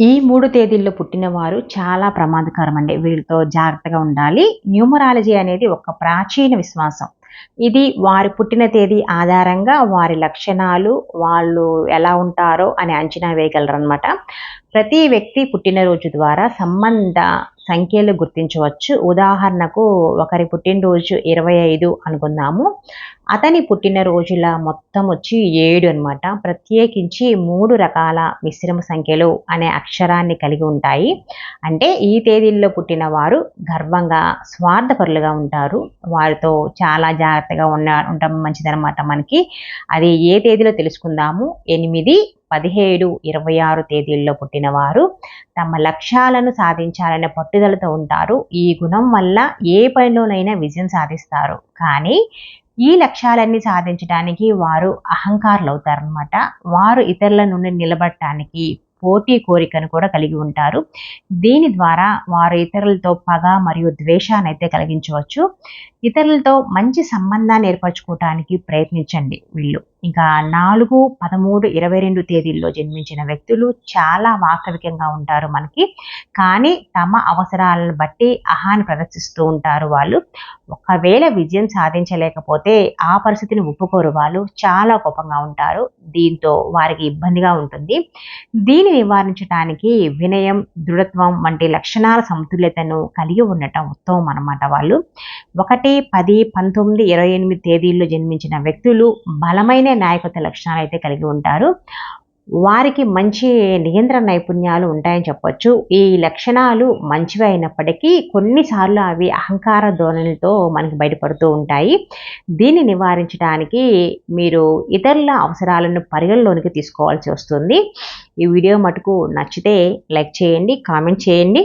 ఈ మూడు తేదీల్లో పుట్టిన వారు చాలా ప్రమాదకరం అండి వీళ్ళతో జాగ్రత్తగా ఉండాలి. న్యూమరాలజీ అనేది ఒక ప్రాచీన విశ్వాసం. ఇది వారి పుట్టిన తేదీ ఆధారంగా వారి లక్షణాలు వాళ్ళు ఎలా ఉంటారో అని అంచనా వేయగలరు అనమాట ప్రతి వ్యక్తి పుట్టినరోజు ద్వారా సంబంధ సంఖ్యలు గుర్తించవచ్చు. ఉదాహరణకు ఒకరి పుట్టినరోజు ఇరవై ఐదు అనుకుందాము. అతని పుట్టినరోజుల మొత్తం వచ్చి ఏడు అనమాట ప్రత్యేకించి మూడు రకాల మిశ్రమ సంఖ్యలు అనే అక్షరాన్ని కలిగి ఉంటాయి. అంటే ఈ తేదీల్లో పుట్టిన వారు గర్వంగా స్వార్థపరులుగా ఉంటారు. వారితో చాలా జాగ్రత్తగా ఉన్న ఉండడం మంచిదనమాట మనకి. అది ఏ తేదీలో తెలుసుకుందాము? ఎనిమిది పదిహేడు ఇరవై ఆరు తేదీల్లో పుట్టినవారు. తమ లక్ష్యాలను సాధించాలనే పట్టుదలతో ఉంటారు. ఈ గుణం వల్ల ఏ పనిలోనైనా విజయం సాధిస్తారు. కానీ ఈ లక్ష్యాలన్నీ సాధించడానికి వారు అహంకారులు అవుతారనమాట వారు ఇతరుల నుండి నిలబడటానికి పోటీ కోరికను కూడా కలిగి ఉంటారు. దీని ద్వారా వారు ఇతరులతో పగ మరియు ద్వేషాన్ని అయితే కలిగించవచ్చు. ఇతరులతో మంచి సంబంధాన్ని ఏర్పరచుకోవటానికి ప్రయత్నించండి వీళ్ళు. ఇంకా నాలుగు పదమూడు ఇరవై రెండు తేదీల్లో జన్మించిన వ్యక్తులు చాలా వాస్తవికంగా ఉంటారు మనకి. కానీ తమ అవసరాలను బట్టి అహాన్ని ప్రదర్శిస్తూ ఉంటారు వాళ్ళు. ఒకవేళ విజయం సాధించలేకపోతే ఆ పరిస్థితిని ఒప్పుకోరు వాళ్ళు. చాలా కోపంగా ఉంటారు. దీంతో వారికి ఇబ్బందిగా ఉంటుంది. దీన్ని నివారించడానికి వినయం దృఢత్వం వంటి లక్షణాల సమతుల్యతను కలిగి ఉండటం ఉత్తమం అన్నమాట వాళ్ళు. ఒకటి పది పంతొమ్మిది ఇరవై ఎనిమిది తేదీల్లో జన్మించిన వ్యక్తులు బలమైన నాయకత్వ లక్షణాలు అయితే కలిగి ఉంటారు. వారికి మంచి నియంత్రణ నైపుణ్యాలు ఉంటాయని చెప్పొచ్చు. ఈ లక్షణాలు మంచివి అయినప్పటికీ కొన్నిసార్లు అవి అహంకార ధోరణితో మనకి బయటపడుతూ ఉంటాయి. దీన్ని నివారించడానికి మీరు ఇతరుల అవసరాలను పరిగణలోనికి తీసుకోవాల్సి వస్తుంది. ఈ వీడియో మటుకు నచ్చితే లైక్ చేయండి కామెంట్ చేయండి.